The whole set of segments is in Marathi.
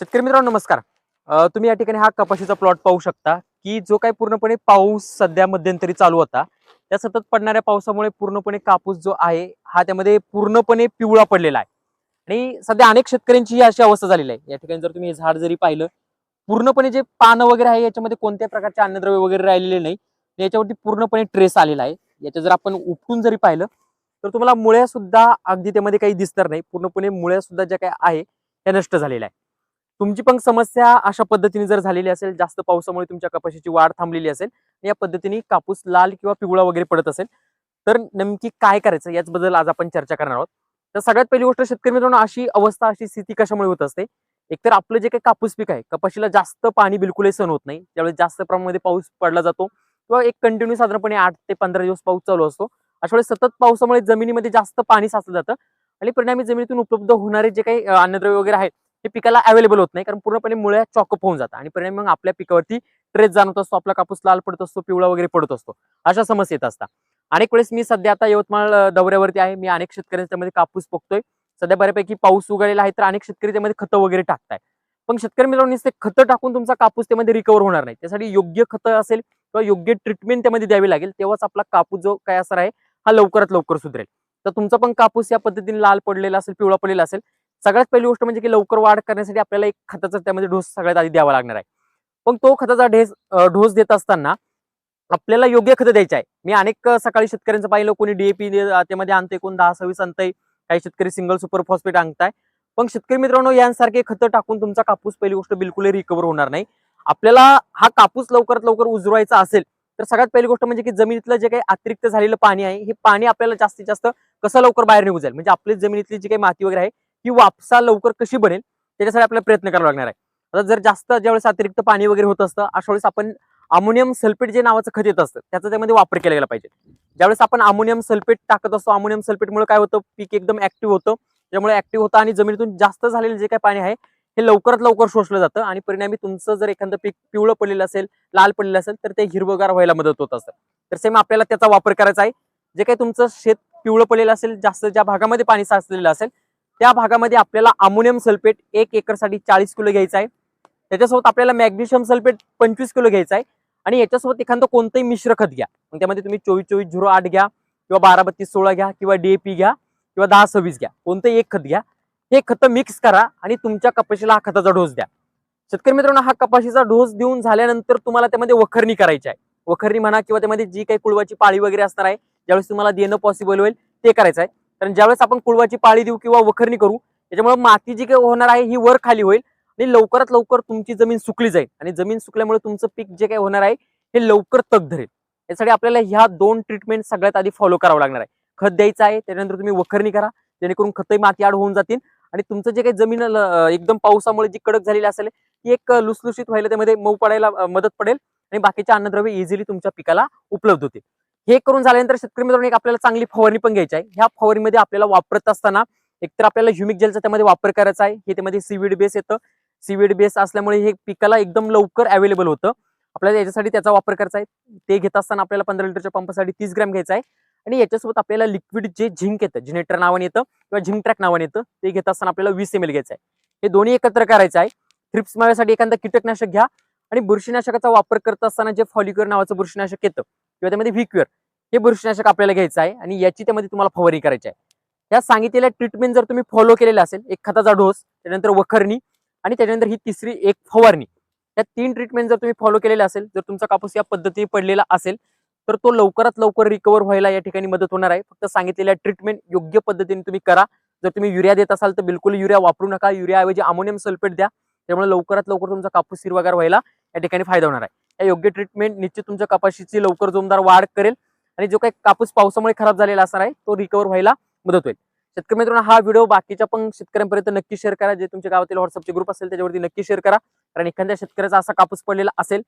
शेतकरी मित्रांनो नमस्कार. अ, तुम्ही या ठिकाणी हा कपाशीचा प्लॉट पाहू शकता की जो काही पूर्णपणे पाऊस सध्या मध्यंतरी चालू होता त्या सतत पडणाऱ्या पावसामुळे पूर्णपणे कापूस जो आहे हा त्यामध्ये पूर्णपणे पिवळा पडलेला आहे. आणि सध्या अनेक शेतकऱ्यांची ही अशी अवस्था झालेली आहे. या ठिकाणी जर तुम्ही हे झाड जरी पाहिलं पूर्णपणे जे पानं वगैरे आहे याच्यामध्ये कोणत्या प्रकारचे अन्नद्रव्य वगैरे राहिलेले नाही. याच्यावरती पूर्णपणे ट्रेस आलेला आहे. याच्या जर आपण उपटून जरी पाहिलं तर तुम्हाला मुळ्या सुद्धा अगदी त्यामध्ये काही दिसणार नाही. पूर्णपणे मुळ्या सुद्धा ज्या काही आहे त्या नष्ट झालेल्या आहे तुमची पण समस्या अशा पद्धतीने जर झालेली असेल जास्त पावसामुळे तुमच्या कपाशीची वाढ थांबलेली असेल या पद्धतीने कापूस लाल किंवा पिवळा वगैरे पडत असेल तर नेमकी काय करायचं? याचबद्दल आज आपण चर्चा करणार आहोत. तर सगळ्यात पहिली गोष्ट शेतकरी मित्रांनो अशी अवस्था अशी स्थिती कशामुळे होत असते? एकतर आपलं जे काही कापूस पीक आहे कपाशीला जास्त पाणी बिलकुलही सहन होत नाही. त्यावेळेस जास्त प्रमाणामध्ये पाऊस पडला जातो किंवा एक कंटिन्यू साधारणपणे आठ ते पंधरा दिवस पाऊस चालू असतो अशा वेळेस सतत पावसामुळे जमिनीमध्ये जास्त पाणी साचलं जातं. आणि परिणामी जमिनीतून उपलब्ध होणारे जे काही अन्नद्रव्य वगैरे आहेत हे पिकाला अवेलेबल होत नाही. कारण पूर्णपणे मुळे चॉकअप होऊन जातात. आणि परिणाम मग आपल्या पिकावरती ट्रेस जाणवत असतो. आपला कापूस लाल पडत असतो पिवळा वगैरे पडत असतो. अशा समस्या येत असतात. अनेक वेळेस मी सध्या आता यवतमाळ दौऱ्यावरती आहे. मी अनेक शेतकऱ्यांच्या त्यामध्ये कापूस बघतोय. सध्या बऱ्यापैकी पाऊस उघडलेला आहे तर अनेक शेतकरी त्यामध्ये खतं वगैरे टाकताय पण शेतकरी मित्रांनो ते खतं टाकून तुमचा कापूस त्यामध्ये रिकवर होणार नाही. त्यासाठी योग्य खतं असेल किंवा योग्य ट्रीटमेंट त्यामध्ये द्यावी लागेल. तेव्हाच आपला कापूस जो काय असणार आहे हा लवकरात लवकर सुधरेल. तर तुमचा पण कापूस या पद्धतीने लाल पडलेला असेल पिवळा पडलेला असेल सगळ्यात पहिली गोष्ट म्हणजे की लवकर वाढ करण्यासाठी आपल्याला एक खताचा त्यामध्ये डोस सगळ्यात आधी द्यावा लागणार आहे. पण तो खताचा ढेस डोस देत असताना आपल्याला योग्य खतं द्यायचं आहे. मी अनेक सकाळी शेतकऱ्यांचं पाहिलं कोणी डीएपी त्यामध्ये आणतंय कोण दहा सव्वीस आणतंय काही शेतकरी सिंगल सुपर फॉस्फेट आणताय. पण शेतकरी मित्रांनो यांसारखे खतं टाकून तुमचा कापूस पहिली गोष्ट बिलकुल रिकवर होणार नाही. आपल्याला हा कापूस लवकरात लवकर उजवायचा असेल तर सगळ्यात पहिली गोष्ट म्हणजे की जमिनीतलं जे काही अतिरिक्त झालेलं पाणी आहे हे पाणी आपल्याला जास्तीत जास्त कसं लवकर बाहेर निघू जाईल? म्हणजे आपली जमिनीतली जी काही माती वगैरे आहे ही वापसा लवकर कशी बनेल त्याच्यासाठी आपल्याला प्रयत्न करावा लागणार आहे. आता जर जास्त ज्यावेळेस अतिरिक्त पाणी वगैरे होत असतं अशा वेळेस आपण अमोनियम सल्फेट जे नावाचं खत येत असतं त्याचा त्यामध्ये वापर केला गेला पाहिजे. ज्यावेळेस आपण अमोनियम सल्फेट टाकत असतो अमोनियम सल्फेटमुळे काय होतं पीक एकदम ऍक्टिव्ह होतं. त्यामुळे ऍक्टिव्ह होतं आणि जमिनीतून जास्त झालेलं जे काही पाणी आहे हे लवकरात लवकर शोषलं जातं आणि परिणामी तुमचं जर एखादं पीक पिवळं पडलेलं असेल लाल पडलेलं असेल तर ते हिरवगार व्हायला मदत होत असतं. तर सेम आपल्याला त्याचा वापर करायचा आहे. जे काही तुमचं शेत पिवळं पडलेलं असेल जास्त ज्या भागामध्ये पाणी साचलेलं असेल त्या भागामध्ये आपल्याला अमोनियम सल्फेट एक एकरसाठी चाळीस किलो घ्यायचा आहे. त्याच्यासोबत आपल्याला मॅग्नेशियम सल्फेट पंचवीस किलो घ्यायचा आहे. आणि याच्यासोबत एखादं कोणतंही मिश्र खत घ्या. मग त्यामध्ये तुम्ही चोवीस चोवीस झिरो आठ घ्या किंवा बारा बत्तीस सोळा घ्या किंवा डीएपी घ्या किंवा दहा सव्वीस घ्या. कोणतंही एक खत घ्या. हे खत मिक्स करा आणि तुमच्या कपाशीला हा खताचा डोस द्या. शेतकरी मित्रांनो हा कपाशीचा डोस देऊन झाल्यानंतर तुम्हाला त्यामध्ये वखरणी करायची आहे. वखरणी म्हणा किंवा त्यामध्ये जी काही कुळवाची पाळी वगैरे असणार आहे ज्यावेळेस तुम्हाला देणं पॉसिबल होईल ते करायचं आहे. कारण ज्यावेळेस आपण कुळवाची पाळी देऊ किंवा वखरणी करू त्याच्यामुळे माती जी काही होणार आहे ही वर खाली होईल आणि लवकरात लवकर तुमची जमीन सुकली जाईल. आणि जमीन सुकल्यामुळे तुमचं पीक जे काही होणार आहे हे लवकर तग धरेल. यासाठी आपल्याला ह्या दोन ट्रीटमेंट सगळ्यात आधी फॉलो करावं लागणार आहे. खत द्यायचं आहे त्यानंतर तुम्ही वखरणी करा जेणेकरून खतही माती आड होऊन जातील आणि तुमचं जे काही जमीन एकदम पावसामुळे जी कडक झालेली असेल ती एक लुसलुशीत व्हायला त्यामध्ये मऊ पडायला मदत पडेल आणि बाकीचे अन्नद्रव्य इझिली तुमच्या पिकाला उपलब्ध होतील. हे करून झाल्यानंतर शेतकरी मित्रांनो एक आपल्याला चांगली फवारणी पण घ्यायची आहे. ह्या फवारणीमध्ये आपल्याला वापरत असताना एकतर आपल्याला ह्युमिक जेलचा त्यामध्ये वापर करायचा आहे. हे त्यामध्ये सीवीड बेस येतं. सीवीड बेस असल्यामुळे हे पिकाला एकदम लवकर अवेलेबल होतं. आपल्याला याच्यासाठी त्याचा वापर करायचा आहे. ते घेत असताना आपल्याला पंधरा लिटरच्या पंपासाठी तीस ग्रॅम घ्यायचा आहे. आणि याच्यासोबत आपल्याला लिक्विड जे झिंक येतं जिनेटर नावाने येतं किंवा झिंक ट्रॅक नावाने येतं ते घेत असताना आपल्याला वीस एम एल घ्यायचं आहे. हे दोन्ही एकत्र करायचं आहे. थ्रिप्स माव्यासाठी एखादा कीटकनाशक घ्या. आणि बुरशीनाशकाचा वापर करत असताना जे फॉलिक्युअर नावाचं बुरशीनाशक येतं किंवा त्यामध्ये व्हिक्युअर हे बुरशीनाशक आपल्याला घ्यायचं आहे आणि याची त्यामध्ये तुम्हाला फवारणी करायची आहे. या सांगितलेल्या ट्रीटमेंट जर तुम्ही फॉलो केलेला असेल एक खताचा डोस त्यानंतर वखरणी आणि त्याच्यानंतर ही तिसरी एक फवारणी. या तीन ट्रीटमेंट जर तुम्ही फॉलो केलेला असेल जर तुमचा कापूस या पद्धतीने पडलेला असेल तर तो लवकरात लवकर रिकवर व्हायला या ठिकाणी मदत होणार आहे. फक्त सांगितलेल्या ट्रीटमेंट योग्य पद्धतीने तुम्ही करा. जर तुम्ही युरिया देत असाल तर बिलकुल युरिया वापरू नका. युरियाऐवजी अमोनियम सल्फेट द्या. त्यामुळे लवकरात लवकर तुमचा कापूस हिरवागार व्हायला या ठिकाणी फायदा होणार आहे. या योग्य ट्रीटमेंट निश्चित तुमच्या कपाशीची लवकर जोमदार वाढ करेल आणि जो काही कापूस पावसामुळे खराब झालेला असणार आहे तो रिकवर व्हायला मदत होईल. शेतकरी मित्रांनो हा व्हिडिओ बाकीच्या पण शेतकऱ्यांपर्यंत नक्की शेअर करा. जे तुमच्या गावातील व्हॉट्सअपचे ग्रुप असेल त्याच्यावरती नक्की शेअर करा. कारण एखाद्या शेतकऱ्याचा असा कापूस पडलेला असेल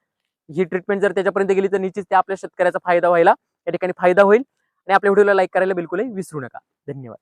ही ट्रीटमेंट जर त्याच्यापर्यंत गेली तर निश्चित त्या आपल्या शेतकऱ्याचा फायदा व्हायला या ठिकाणी फायदा होईल. आणि आपल्या व्हिडिओला लाईक करायला बिलकुलही विसरू नका. धन्यवाद.